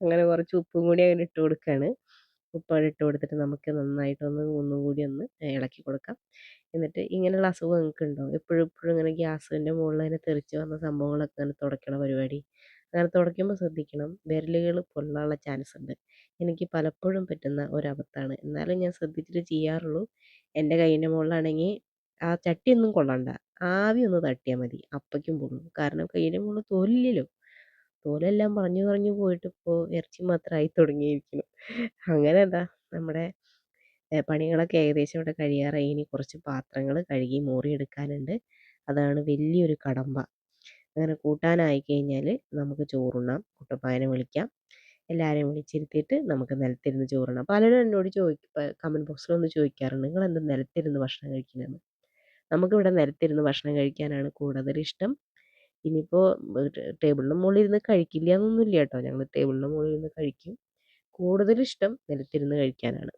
അങ്ങനെ കുറച്ച് ഉപ്പും കൂടി അങ്ങനെ ഇട്ട് കൊടുക്കുകയാണ് ഉപ്പ് ഇട്ട് കൊടുത്തിട്ട് നമുക്ക് നന്നായിട്ടൊന്ന് ഒന്നും കൂടി ഒന്ന് ഇളക്കി കൊടുക്കാം. എന്നിട്ട് ഇങ്ങനെയുള്ള അസുഖം നിങ്ങൾക്ക് ഉണ്ടോ? എപ്പോഴും എപ്പോഴും ഇങ്ങനെ ഗ്യാസിന്റെ മുകളിൽ ഇങ്ങനെ തെറിച്ച് വന്ന സംഭവങ്ങളൊക്കെ ഇങ്ങനെ തുടയ്ക്കണ പരിപാടി. അങ്ങനെ തുടയ്ക്കുമ്പോൾ ശ്രദ്ധിക്കണം. വിരലുകൾ പൊള്ളാനുള്ള ചാൻസ് ഉണ്ട്. എനിക്ക് പലപ്പോഴും പറ്റുന്ന ഒരു അബദ്ധമാണ് എന്നാലും ഞാൻ ശ്രദ്ധിച്ചിട്ട് ചെയ്യാറുള്ളൂ. എന്റെ കൈയിന്റെ മുകളിലാണെങ്കിൽ ആ ചട്ടിയൊന്നും കൊള്ളണ്ട. ആവി ഒന്ന് തട്ടിയാൽ മതി. അപ്പയ്ക്കും പൊള്ളും. കാരണം കയ്യിലും മുകളിൽ തോലില്ലല്ലോ തോലെല്ലാം പറഞ്ഞു പറഞ്ഞു പോയിട്ട് ഇപ്പോൾ ഇറച്ചി മാത്രമായി തുടങ്ങിയിരിക്കുന്നു. അങ്ങനെ എന്താ നമ്മുടെ പണികളൊക്കെ ഏകദേശം ഇവിടെ കഴിയാറായി. ഇനി കുറച്ച് പാത്രങ്ങൾ കഴുകി മോറിയെടുക്കാനുണ്ട് അതാണ് വലിയൊരു കടമ്പ. അങ്ങനെ കൂട്ടാനായി കഴിഞ്ഞാൽ നമുക്ക് ചോറുണ്ണാം. കുട്ടപ്പായനെ വിളിക്കാം. എല്ലാവരെയും വിളിച്ചിരുത്തിയിട്ട് നമുക്ക് നിലത്തിരുന്ന് ചോറുണ്ണാം. പലരും എന്നോട് ചോദിക്കും കമന്റ് ബോക്സിലൊന്ന് ചോദിക്കാറുണ്ട്. നിങ്ങൾ എന്താ നിലത്തിരുന്ന് ഭക്ഷണം കഴിക്കുന്നതെന്ന്? നമുക്കിവിടെ നിരത്തിരുന്ന് ഭക്ഷണം കഴിക്കാനാണ് കൂടുതൽ ഇഷ്ടം ഇനിയിപ്പോൾ ടേബിളിന്റെ മുകളിൽ ഇരുന്ന് കഴിക്കില്ല എന്നൊന്നുമില്ല കേട്ടോ. ഞങ്ങൾ ടേബിളിന്റെ മുകളിൽ ഇരുന്ന് കഴിക്കും. കൂടുതൽ ഇഷ്ടം നിലത്തിരുന്ന് കഴിക്കാനാണ്.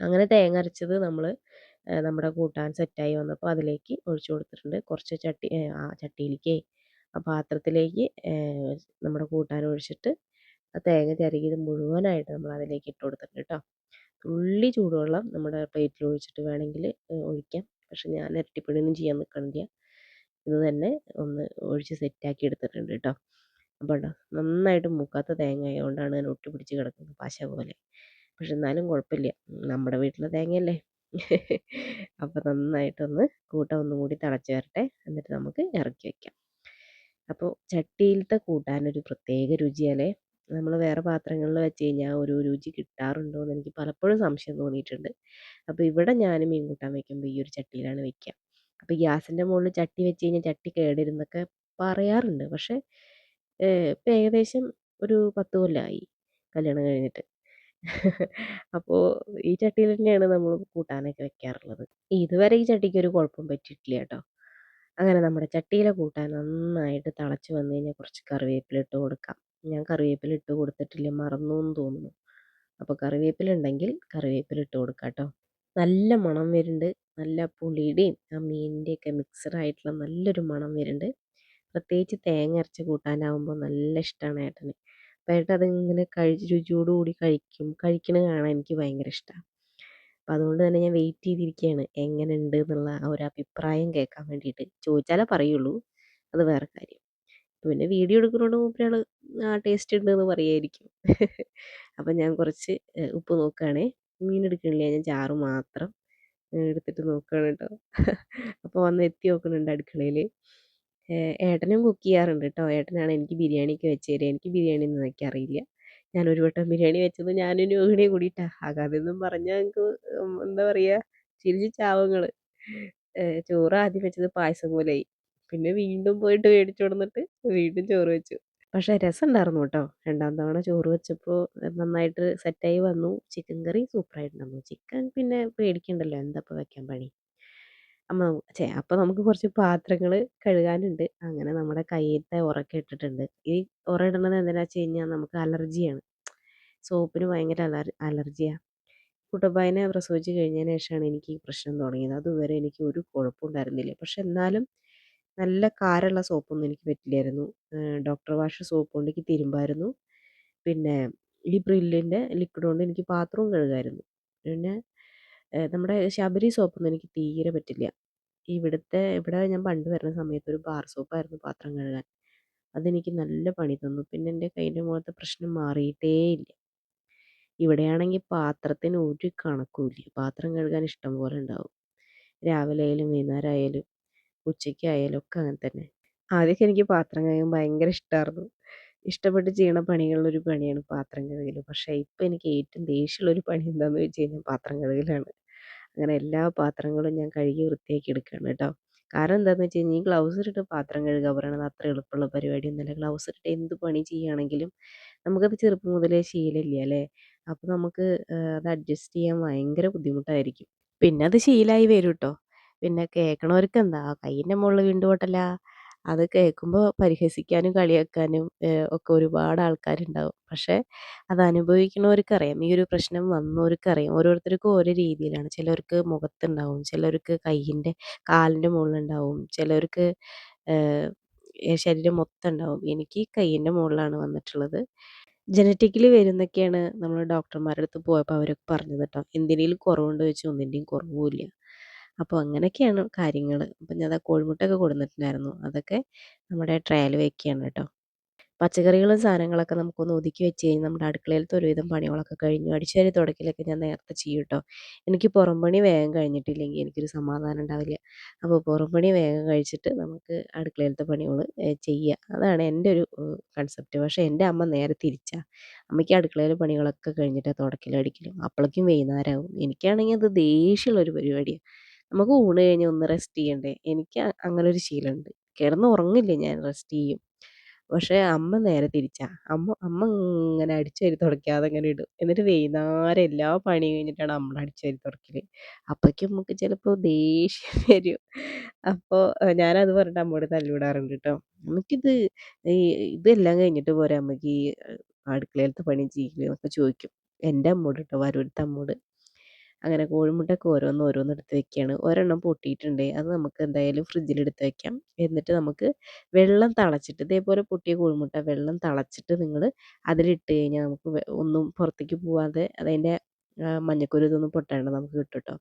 അങ്ങനെ തേങ്ങ അരച്ചത് നമ്മൾ നമ്മുടെ കൂട്ടാൻ സെറ്റായി വന്നപ്പോൾ അതിലേക്ക് ഒഴിച്ചു കൊടുത്തിട്ടുണ്ട്. കുറച്ച് ചട്ടി ആ ചട്ടിയിലേക്ക് ആ പാത്രത്തിലേക്ക് നമ്മുടെ കൂട്ടാൻ ഒഴിച്ചിട്ട് ആ തേങ്ങ ചിരകിയത് മുഴുവനായിട്ട് നമ്മൾ അതിലേക്ക് ഇട്ട് കൊടുത്തിട്ടുണ്ട് കേട്ടോ. തുള്ളി ചൂടുവെള്ളം നമ്മുടെ പ്ലേറ്റിൽ ഒഴിച്ചിട്ട് വേണമെങ്കിൽ ഒഴിക്കാം. പക്ഷെ ഞാൻ ഇരട്ടിപ്പണിയൊന്നും ചെയ്യാൻ നിൽക്കണില്ല ഇത് തന്നെ ഒന്ന് ഒഴിച്ച് സെറ്റാക്കി എടുത്തിട്ടുണ്ട് കേട്ടോ. അപ്പോൾ നന്നായിട്ട് മുക്കാത്ത തേങ്ങ ആയതുകൊണ്ടാണ് ഞാൻ ഒട്ടി പിടിച്ച് കിടക്കുന്നത് പശ പോലെ. പക്ഷെ എന്നാലും കുഴപ്പമില്ല. നമ്മുടെ വീട്ടിലെ തേങ്ങയല്ലേ. അപ്പോൾ നന്നായിട്ടൊന്ന് കൂട്ടം ഒന്നും കൂടി തിളച്ച് വരട്ടെ. എന്നിട്ട് നമുക്ക് ഇറക്കി വയ്ക്കാം അപ്പോൾ ചട്ടിയിലത്തെ കൂട്ടാനൊരു പ്രത്യേക രുചിയല്ലേ നമ്മൾ വേറെ പാത്രങ്ങളിൽ വെച്ച് കഴിഞ്ഞാൽ ഒരു രുചി കിട്ടാറുണ്ടോ എന്ന് എനിക്ക് പലപ്പോഴും സംശയം തോന്നിയിട്ടുണ്ട്. അപ്പോൾ ഇവിടെ ഞാൻ മീൻ കൂട്ടാൻ വെക്കുമ്പോൾ ഈ ഒരു ചട്ടിയിലാണ് വെക്കുക അപ്പോൾ ഗ്യാസിന്റെ മുകളിൽ ചട്ടി വെച്ച് കഴിഞ്ഞാൽ ചട്ടി കേടിരുന്നൊക്കെ പറയാറുണ്ട്. പക്ഷേ ഇപ്പം ഏകദേശം ഒരു പത്ത് കൊല്ലമായി കല്യാണം കഴിഞ്ഞിട്ട്. അപ്പോൾ ഈ ചട്ടിയിൽ തന്നെയാണ് നമ്മൾ കൂട്ടാനൊക്കെ വെക്കാറുള്ളത്. ഇതുവരെ ഈ ചട്ടിക്ക് ഒരു കുഴപ്പം പറ്റിയിട്ടില്ല കേട്ടോ. അങ്ങനെ നമ്മുടെ ചട്ടിയിലെ കൂട്ടാൻ നന്നായിട്ട് തിളച്ച് വന്നു കഴിഞ്ഞാൽ കുറച്ച് കറിവേപ്പില ഇട്ട് കൊടുക്കാം. ഞാൻ കറിവേപ്പില ഇട്ട് കൊടുത്തിട്ടില്ല? മറന്നു എന്ന് തോന്നുന്നു. അപ്പോൾ കറിവേപ്പില ഉണ്ടെങ്കിൽ കറിവേപ്പില ഇട്ട് കൊടുക്കാം കേട്ടോ നല്ല മണം വരുന്നുണ്ട്. നല്ല പുളിയുടെയും ആ മീനിന്റെയൊക്കെ മിക്സഡ് ആയിട്ടുള്ള നല്ലൊരു മണം വരുന്നുണ്ട്. പ്രത്യേകിച്ച് തേങ്ങ അരച്ച് കൂട്ടാനാവുമ്പോൾ നല്ല ഇഷ്ടമാണ് ഏട്ടന്. അപ്പോൾ ഏട്ടൻ അതിങ്ങനെ കഴിച്ച് രുചിയോടുകൂടി കഴിക്കും. കഴിക്കണ കാണാൻ എനിക്ക് ഭയങ്കര ഇഷ്ടമാണ് അപ്പോൾ അതുകൊണ്ട് തന്നെ ഞാൻ വെയിറ്റ് ചെയ്തിരിക്കുകയാണ് എങ്ങനെ ഉണ്ട് എന്നുള്ള ആ ഒരു അഭിപ്രായം കേൾക്കാൻ വേണ്ടിയിട്ട്. ചോദിച്ചാലേ പറയുള്ളൂ. അത് വേറെ കാര്യം. പിന്നെ വീഡിയോ എടുക്കുന്നതുകൊണ്ട് മൂപ്പരാൾ ആ ടേസ്റ്റ് ഉണ്ടെന്ന് പറയുമായിരിക്കും അപ്പം ഞാൻ കുറച്ച് ഉപ്പ് നോക്കുകയാണേ. മീൻ എടുക്കണില്ല ഞാൻ ചാറ് മാത്രം എടുത്തിട്ട് നോക്കുകയാണ് കേട്ടോ. അപ്പോൾ വന്ന് എത്തി നോക്കുന്നുണ്ട് അടുക്കളയിൽ ഏട്ടനും കുക്ക് ചെയ്യാറുണ്ട് കേട്ടോ. ഏട്ടനാണ് എനിക്ക് ബിരിയാണിയൊക്കെ വെച്ച് തരിക. എനിക്ക് ബിരിയാണി ഒന്നും വയ്ക്കാൻ അറിയില്ല. ഞാൻ ഒരു വട്ടം ബിരിയാണി വെച്ചത് ഞാനും രോഹിണിയും കൂടിയിട്ടാ. ആകാതെന്നും പറഞ്ഞാൽ എനിക്ക് എന്താ പറയുക ചിരിച്ച് ചാവങ്ങൾ ചോറ് ആദ്യം വെച്ചത് പായസം പോലെയായി പിന്നെ വീണ്ടും പോയിട്ട് മേടിച്ചു കൊടുന്നിട്ട് വീണ്ടും ചോറ് വെച്ചു. പക്ഷെ രസം ഉണ്ടായിരുന്നു കേട്ടോ. രണ്ടാം തവണ ചോറ് വെച്ചപ്പോൾ നന്നായിട്ട് സെറ്റായി വന്നു. ചിക്കൻ കറി സൂപ്പറായിട്ടുണ്ടായിരുന്നു. ചിക്കൻ പിന്നെ പേടിക്കണ്ടല്ലോ എന്തപ്പോൾ വെക്കാൻ പണി? അമ്മ ചേ അപ്പോൾ നമുക്ക് കുറച്ച് പാത്രങ്ങൾ കഴുകാനുണ്ട്. അങ്ങനെ നമ്മുടെ കയ്യിലത്തെ ഉറക്കം ഇട്ടിട്ടുണ്ട്. ഈ ഉറ ഇടുന്നത് എന്തിനാ വെച്ച് കഴിഞ്ഞാൽ നമുക്ക് അലർജിയാണ്. സോപ്പിന് ഭയങ്കര അലർ അലർജിയാണ് കുട്ടബായനെ പ്രസവിച്ച് കഴിഞ്ഞതിന് ശേഷമാണ് എനിക്ക് ഈ പ്രശ്നം തുടങ്ങിയത്. അതുവരെ എനിക്ക് ഒരു കുഴപ്പമുണ്ടായിരുന്നില്ല പക്ഷെ എന്നാലും നല്ല കാരമുള്ള സോപ്പൊന്നും എനിക്ക് പറ്റില്ലായിരുന്നു. ഡോക്ടർ വാഷ് സോപ്പ് കൊണ്ട് എനിക്ക് തിരുമ്പായിരുന്നു. പിന്നെ ഈ ബ്രില്ലിന്റെ ലിക്വിഡ് കൊണ്ട് എനിക്ക് പാത്രവും കഴുകായിരുന്നു. പിന്നെ നമ്മുടെ ശബരി സോപ്പൊന്നും എനിക്ക് തീരെ പറ്റില്ല. ഇവിടുത്തെ ഇവിടെ ഞാൻ പണ്ട് വരുന്ന സമയത്ത് ഒരു ബാർ സോപ്പായിരുന്നു പാത്രം കഴുകാൻ. അതെനിക്ക് നല്ല പണി തന്നു. പിന്നെ എന്റെ കയ്യിന്റെ മുഖത്തെ പ്രശ്നം മാറിയിട്ടേ ഇല്ല. ഇവിടെയാണെങ്കിൽ പാത്രത്തിന് ഒരു കണക്കുമില്ല. പാത്രം കഴുകാൻ ഇഷ്ടം പോലെ ഉണ്ടാവും. രാവിലെ ആയാലും വൈകുന്നേരം ആയാലും ഉച്ചയ്ക്കായാലും ഒക്കെ അങ്ങനെ തന്നെ. ആദ്യമൊക്കെ എനിക്ക് പാത്രം കഴുകാൻ ഭയങ്കര ഇഷ്ടമായിരുന്നു ഇഷ്ടപ്പെട്ട് ചെയ്യണ പണികളിലൊരു പണിയാണ് പാത്രം കഴുകൽ പക്ഷേ ഇപ്പം എനിക്ക് ഏറ്റവും ദേഷ്യമുള്ളൊരു പണി എന്താണെന്ന് വെച്ച് കഴിഞ്ഞാൽ പാത്രം കഴുകലാണ്. അങ്ങനെ എല്ലാ പാത്രങ്ങളും ഞാൻ കഴുകി വൃത്തിയാക്കി എടുക്കുകയാണ് കേട്ടോ. കാരണം എന്താണെന്ന് വെച്ച് കഴിഞ്ഞാൽ ഈ ഗ്ലൗസ് ഇട്ടിട്ട് പാത്രം കഴുകുക പറയണത് അത്ര എളുപ്പമുള്ള പരിപാടിയൊന്നുമല്ല ഗ്ലൗസ് ഇട്ടിട്ട് എന്ത് പണി ചെയ്യുകയാണെങ്കിലും നമുക്കത് ചെറുപ്പം മുതലേ ശീലമില്ല അല്ലേ? അപ്പോൾ നമുക്ക് അത് അഡ്ജസ്റ്റ് ചെയ്യാൻ ഭയങ്കര ബുദ്ധിമുട്ടായിരിക്കും. പിന്നെ അത് ശീലമായി വരും കേട്ടോ. പിന്നെ കേൾക്കണവർക്ക് എന്താ കയ്യിന്റെ മുകളിൽ വീണ്ടും പോട്ടല്ല അത് കേൾക്കുമ്പോൾ പരിഹസിക്കാനും കളിയാക്കാനും ഒക്കെ ഒരുപാട് ആൾക്കാരുണ്ടാവും. പക്ഷേ അത് അനുഭവിക്കുന്നവർക്കറിയാം ഈ ഒരു പ്രശ്നം വന്നവർക്കറിയാം ഓരോരുത്തർക്കും ഓരോ രീതിയിലാണ്. ചിലർക്ക് മുഖത്തുണ്ടാവും ചിലർക്ക് കയ്യിന്റെ കാലിന്റെ മുകളിലുണ്ടാവും ചിലർക്ക് ശരീരം മൊത്തം ഉണ്ടാവും എനിക്ക് കയ്യിന്റെ മുകളിലാണ് വന്നിട്ടുള്ളത്. ജനറ്റിക്കലി വരുന്നൊക്കെയാണ് നമ്മൾ ഡോക്ടർമാരുടെ അടുത്ത് പോയപ്പോൾ അവരൊക്കെ പറഞ്ഞത് കേട്ടോ. എന്തിനേലും കുറവുണ്ടോ ചോദിച്ചാൽ ഒന്നിന്റെയും കുറവുമില്ല. അപ്പോൾ അങ്ങനെയൊക്കെയാണ് കാര്യങ്ങൾ അപ്പം ഞാൻ കോഴിമുട്ടയൊക്കെ കൊടുത്തിട്ടുണ്ടായിരുന്നു അതൊക്കെ നമ്മുടെ ട്രയൽ വെക്കുകയാണ് കേട്ടോ. പച്ചക്കറികളും സാധനങ്ങളൊക്കെ നമുക്കൊന്ന് ഒതുക്കി വെച്ച് കഴിഞ്ഞാൽ നമ്മുടെ അടുക്കളയിലത്തെ ഒരുവിധം പണികളൊക്കെ കഴിഞ്ഞു അടിച്ചുവരി തുടക്കിലൊക്കെ ഞാൻ നേരത്തെ ചെയ്യും കേട്ടോ. എനിക്ക് പുറം പണി വേഗം കഴിഞ്ഞിട്ടില്ലെങ്കിൽ എനിക്കൊരു സമാധാനം ഉണ്ടാവില്ല. അപ്പോൾ പുറം പണി വേഗം കഴിച്ചിട്ട് നമുക്ക് അടുക്കളയിലത്തെ പണികൾ ചെയ്യുക അതാണ് എന്റെ ഒരു കൺസെപ്റ്റ് പക്ഷേ എന്റെ അമ്മ നേരെ തിരിച്ചാണ് അമ്മയ്ക്ക് അടുക്കളയിലെ പണികളൊക്കെ കഴിഞ്ഞിട്ട് തുടക്കലും അടിക്കലും. അപ്പോഴേക്കും വൈകുന്നേരമാവും എനിക്കാണെങ്കിൽ അത് ദേഷ്യമുള്ളൊരു പരിപാടിയാണ് നമുക്ക് ഊണ് കഴിഞ്ഞ് ഒന്ന് റെസ്റ്റ് ചെയ്യണ്ടേ? എനിക്ക് അങ്ങനെ ഒരു ശീലമുണ്ട്. കിടന്ന് ഉറങ്ങില്ല ഞാൻ റെസ്റ്റ് ചെയ്യും. പക്ഷേ അമ്മ നേരെ തിരിച്ചാ. അമ്മ അമ്മ ഇങ്ങനെ അടിച്ചുവാരി തുടയ്ക്കാതെ ഇങ്ങനെ ഇടും. എന്നിട്ട് വൈകുന്നേരം എല്ലാ പണി കഴിഞ്ഞിട്ടാണ് നമ്മൾ അടിച്ചുവാരി തുടക്കൽ അപ്പോഴേക്കും നമുക്ക് ചിലപ്പോൾ ദേഷ്യം *laughs* വരും. അപ്പോൾ ഞാനത് പറഞ്ഞിട്ട് അമ്മയോട് തല്ലുവിടാറുണ്ട് കേട്ടോ നമുക്കിത് ഇതെല്ലാം കഴിഞ്ഞിട്ട് പോരാ? അമ്മയ്ക്ക് ഈ അടുക്കളയിലത്തെ പണി ചെയ്യില്ലേ എന്നൊക്കെ ചോദിക്കും. എന്റെ അമ്മോട് കേട്ടോ വരൂരത്തെ അമ്മോട് അങ്ങനെ കോഴിമുട്ടയൊക്കെ ഓരോന്ന് ഓരോന്ന് എടുത്ത് വെക്കുകയാണ് ഒരെണ്ണം പൊട്ടിയിട്ടുണ്ട്. അത് നമുക്ക് എന്തായാലും ഫ്രിഡ്ജിൽ എടുത്ത് വെക്കാം. എന്നിട്ട് നമുക്ക് വെള്ളം തിളച്ചിട്ട് ഇതേപോലെ പൊട്ടിയ കോഴിമുട്ട വെള്ളം തിളച്ചിട്ട് നിങ്ങൾ അതിലിട്ട് കഴിഞ്ഞാൽ നമുക്ക് ഒന്നും പുറത്തേക്ക് പോവാതെ അതിന്റെ മഞ്ഞക്കൊരു ഇതൊന്നും പൊട്ടാണ്ട് നമുക്ക് കിട്ടും കേട്ടോ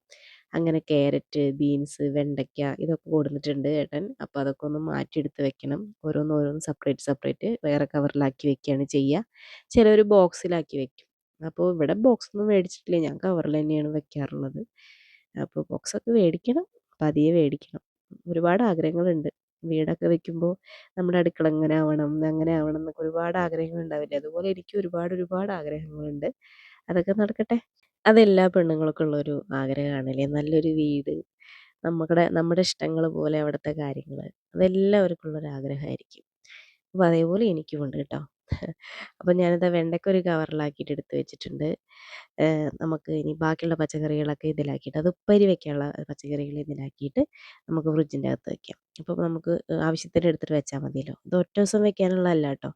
അങ്ങനെ ക്യാരറ്റ് ബീൻസ് വെണ്ടയ്ക്ക ഇതൊക്കെ കൊടുത്തിട്ടുണ്ട് ഏട്ടൻ. അപ്പോൾ അതൊക്കെ ഒന്ന് മാറ്റിയെടുത്ത് വെക്കണം. ഓരോന്ന് ഓരോന്ന് സെപ്പറേറ്റ് സെപ്പറേറ്റ് വേറെ കവറിലാക്കി വെക്കുകയാണ് ചെയ്യുക. ചിലർ ബോക്സിലാക്കി വെക്കും. അപ്പോൾ ഇവിടെ ബോക്സ് ഒന്നും മേടിച്ചിട്ടില്ല. ഞാൻ കവറിൽ തന്നെയാണ് വെക്കാറുള്ളത്. അപ്പോൾ ബോക്സൊക്കെ മേടിക്കണം പതിയെ മേടിക്കണം. ഒരുപാട് ആഗ്രഹങ്ങളുണ്ട്. വീടൊക്കെ വെക്കുമ്പോൾ നമ്മുടെ അടുക്കള ഇങ്ങനെ ആവണം അങ്ങനെ ആവണം എന്നൊക്കെ ഒരുപാട് ആഗ്രഹങ്ങൾ ഉണ്ടാവില്ലേ? അതുപോലെ എനിക്ക് ഒരുപാട് ഒരുപാട് ആഗ്രഹങ്ങളുണ്ട്. അതൊക്കെ നടക്കട്ടെ. അതെല്ലാ പെണ്ണുങ്ങൾക്കും ഉള്ളൊരു ആഗ്രഹമാണല്ലേ? നല്ലൊരു വീട് നമ്മുടെ നമ്മുടെ ഇഷ്ടങ്ങൾ പോലെ അവിടുത്തെ കാര്യങ്ങൾ അതെല്ലാവർക്കും ഉള്ളൊരു ആഗ്രഹമായിരിക്കും. അപ്പോൾ അതേപോലെ എനിക്കുമുണ്ട് കേട്ടോ. അപ്പോൾ ഞാനത് വെണ്ടയ്ക്ക ഒരു കവറിലാക്കിയിട്ട് എടുത്ത് വെച്ചിട്ടുണ്ട്. നമുക്ക് ഇനി ബാക്കിയുള്ള പച്ചക്കറികളൊക്കെ ഇതിലാക്കിയിട്ട് അത് ഉപ്പേരി വെക്കാനുള്ള പച്ചക്കറികൾ ഇതിലാക്കിയിട്ട് നമുക്ക് ഫ്രിഡ്ജിന്റെ അകത്ത് വെക്കാം. അപ്പോൾ നമുക്ക് ആവശ്യത്തിന് എടുത്തിട്ട് വെച്ചാൽ മതിയല്ലോ. ഇത് ഒറ്റ ദിവസം വെക്കാനുള്ളതല്ല കേട്ടോ.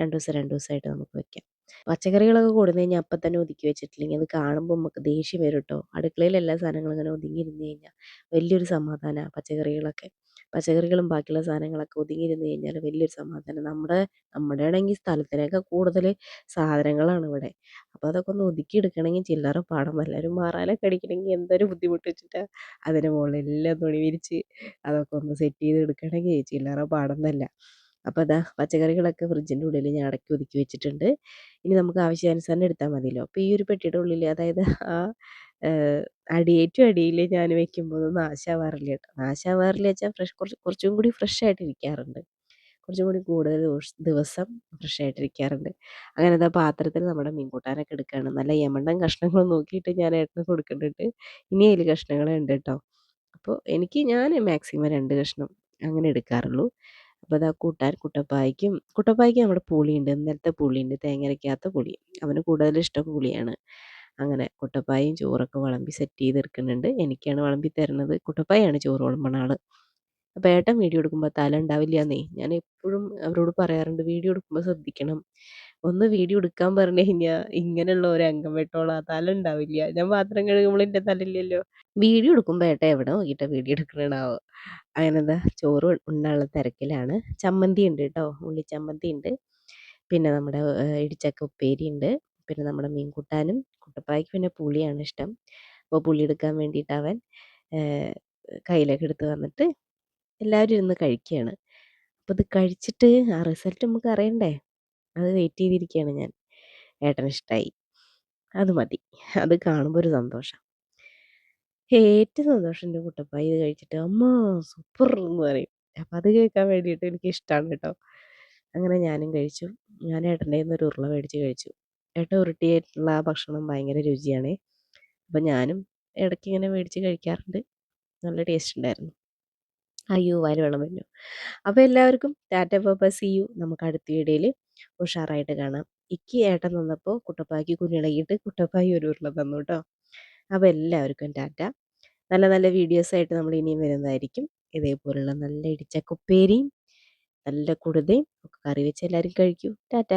രണ്ട് ദിവസം രണ്ട് ദിവസമായിട്ട് നമുക്ക് വെക്കാം. പച്ചക്കറികളൊക്കെ കൊടുന്നു കഴിഞ്ഞാൽ അപ്പം തന്നെ ഒതുക്കി വെച്ചിട്ടില്ലെങ്കിൽ അത് കാണുമ്പോൾ നമുക്ക് ദേഷ്യം വരും കേട്ടോ. അടുക്കളയിൽ എല്ലാ സാധനങ്ങളും ഇങ്ങനെ ഒതുങ്ങിയിരുന്ന് കഴിഞ്ഞാൽ വലിയൊരു സമാധാനമാണ് പച്ചക്കറികളൊക്കെ. പച്ചക്കറികളും ബാക്കിയുള്ള സാധനങ്ങളൊക്കെ ഒതുങ്ങിയിരുന്ന് കഴിഞ്ഞാൽ വലിയൊരു സമാധാനം. നമ്മുടെ നമ്മുടെ ആണെങ്കിൽ സ്ഥലത്തിനൊക്കെ കൂടുതൽ സാധനങ്ങളാണ് ഇവിടെ. അപ്പോൾ അതൊക്കെ ഒന്ന് ഒതുക്കി എടുക്കണമെങ്കിൽ ചില്ലറ പാടം എല്ലാവരും മാറാനൊക്കെ അടിക്കണമെങ്കിൽ എന്തൊരു ബുദ്ധിമുട്ട് വെച്ചിട്ടാണ് അതിന്റെ മുകളിൽ എല്ലാം തുണി വിരിച്ച് അതൊക്കെ ഒന്ന് സെറ്റ് ചെയ്ത് എടുക്കണമെങ്കിൽ ചില്ലറ പാടം എന്നല്ല അപ്പോൾ അതാ പച്ചക്കറികളൊക്കെ ഫ്രിഡ്ജിന്റെ ഉള്ളിൽ ഞാൻ അടക്കി ഒതുക്കി വെച്ചിട്ടുണ്ട്. ഇനി നമുക്ക് ആവശ്യാനുസരണം എടുത്താൽ മതിയല്ലോ. അപ്പോൾ ഈ ഒരു പെട്ടിയുടെ ഉള്ളിൽ അതായത് ആ ഏഹ്, അടിയേറ്റവും അടിയിൽ ഞാൻ വെക്കുമ്പോൾ ഒന്നും നാശാവാറില്ല കേട്ടോ. നാശാവാറില്ല വെച്ചാൽ ഫ്രഷ് കുറച്ച് കുറച്ചും കൂടി ഫ്രഷ് ആയിട്ട് ഇരിക്കാറുണ്ട്. കുറച്ചും കൂടി കൂടുതൽ ദിവസം ഫ്രഷ് ആയിട്ടിരിക്കാറുണ്ട് അങ്ങനെ എന്താ പാത്രത്തിൽ നമ്മുടെ മീൻകൂട്ടാനൊക്കെ എടുക്കുകയാണ് നല്ല യമണ്ടൻ കഷ്ണങ്ങൾ നോക്കിയിട്ട് ഞാൻ ഏട്ടന് കൊടുക്കുന്നുണ്ട്. ഇനി അതിൽ കഷ്ണങ്ങൾ ഉണ്ട് കേട്ടോ. അപ്പോൾ എനിക്ക് ഞാൻ മാക്സിമം രണ്ട് കഷ്ണം അങ്ങനെ എടുക്കാറുള്ളൂ. അപ്പോൾ അതാ കൂട്ടാൻ കുട്ടപ്പായ്ക്കും കുട്ടപ്പായ്ക്കും നമ്മുടെ പുളിയുണ്ട്. ഇന്നലത്തെ പുളിയുണ്ട്. തേങ്ങ അരയ്ക്കാത്ത പുളി. അവന് കൂടുതൽ ഇഷ്ടം പുളിയാണ്. അങ്ങനെ കുട്ടപ്പായും ചോറൊക്കെ വിളമ്പി സെറ്റ് ചെയ്തെടുക്കുന്നുണ്ട്. എനിക്കാണ് വിളമ്പി തരുന്നത്. കുട്ടപ്പായാണ് ചോറ് വിളമ്പണ ആൾ. അപ്പോൾ ഏട്ടൻ വീഡിയോ എടുക്കുമ്പോൾ തല ഉണ്ടാവില്ല എന്നേ ഞാൻ എപ്പോഴും അവരോട് പറയാറുണ്ട് വീഡിയോ എടുക്കുമ്പോൾ ശ്രദ്ധിക്കണം. ഒന്ന് വീഡിയോ എടുക്കാൻ പറഞ്ഞു കഴിഞ്ഞാൽ ഇങ്ങനെയുള്ള ഒരു അംഗം വെട്ടോളാം തല ഉണ്ടാവില്ല. ഞാൻ പാത്രം കഴുകുമ്പോൾ എന്റെ തലയില്ലല്ലോ വീഡിയോ എടുക്കുമ്പോൾ ഏട്ടൻ എവിടെ നോക്കിയിട്ട് വീഡിയോ എടുക്കണാവോ അങ്ങനെ എന്താ ചോറ് ഉണ്ടാനുള്ള തിരക്കിലാണ്. ചമ്മന്തി ഉണ്ട് കേട്ടോ. ഉള്ളി ചമ്മന്തി ഉണ്ട്. പിന്നെ നമ്മുടെ ഇടിച്ചക്ക ഉപ്പേരി ഉണ്ട്. പിന്നെ നമ്മുടെ മീൻ കൂട്ടാനും കുട്ടപ്പായ്ക്ക് പിന്നെ പുളിയാണ് ഇഷ്ടം. അപ്പോൾ പുളി എടുക്കാൻ വേണ്ടിയിട്ട് അവൻ കയ്യിലൊക്കെ എടുത്ത് വന്നിട്ട് എല്ലാവരും ഇരുന്ന് കഴിക്കുകയാണ് അപ്പോൾ ഇത് കഴിച്ചിട്ട് ആ റിസൾട്ട് നമുക്ക് അറിയണ്ടേ? അത് വെയിറ്റ് ചെയ്തിരിക്കുകയാണ് ഞാൻ. ഏട്ടന് ഇഷ്ടമായി അത് മതി. അത് കാണുമ്പോൾ ഒരു സന്തോഷം. ഏറ്റവും സന്തോഷം എന്റെ കുട്ടപ്പായി ഇത് കഴിച്ചിട്ട്. അമ്മ സൂപ്പർ എന്ന് പറയും. അപ്പം അത് കേൾക്കാൻ വേണ്ടിയിട്ട് എനിക്ക് ഇഷ്ടമാണ് കേട്ടോ. അങ്ങനെ ഞാനും കഴിച്ചു. ഞാൻ ഏട്ടന്റെ ഒരു ഉരുള മേടിച്ച് കഴിച്ചു. ഏട്ടൻ ഉരുട്ടിയായിട്ടുള്ള ആ ഭക്ഷണം ഭയങ്കര രുചിയാണ്. അപ്പം ഞാനും ഇടയ്ക്ക് ഇങ്ങനെ മേടിച്ച് കഴിക്കാറുണ്ട്. നല്ല ടേസ്റ്റ് ഉണ്ടായിരുന്നു. അയ്യോ വായിൽ വെള്ളം വരുന്നു അപ്പോൾ എല്ലാവർക്കും ടാറ്റ പപ്പ സി യു നമുക്ക് അടുത്ത വീഡിയോയിൽ ഉഷാറായിട്ട് കാണാം. ഇക്ക് ഏട്ടൻ തന്നപ്പോൾ കുട്ടപ്പായ്ക്ക് കുഞ്ഞിളകിയിട്ട് കുട്ടപ്പായി ഒരു ഉരുള തന്നു കേട്ടോ അപ്പോൾ എല്ലാവർക്കും ടാറ്റ. നല്ല നല്ല വീഡിയോസ് ആയിട്ട് നമ്മൾ ഇനിയും വരുന്നതായിരിക്കും. ഇതേപോലുള്ള നല്ല ഇടിച്ച കുപ്പേരിയും നല്ല കുടുതയും ഒക്കെ കറി വെച്ച് എല്ലാവരും കഴിക്കൂ. ടാറ്റ.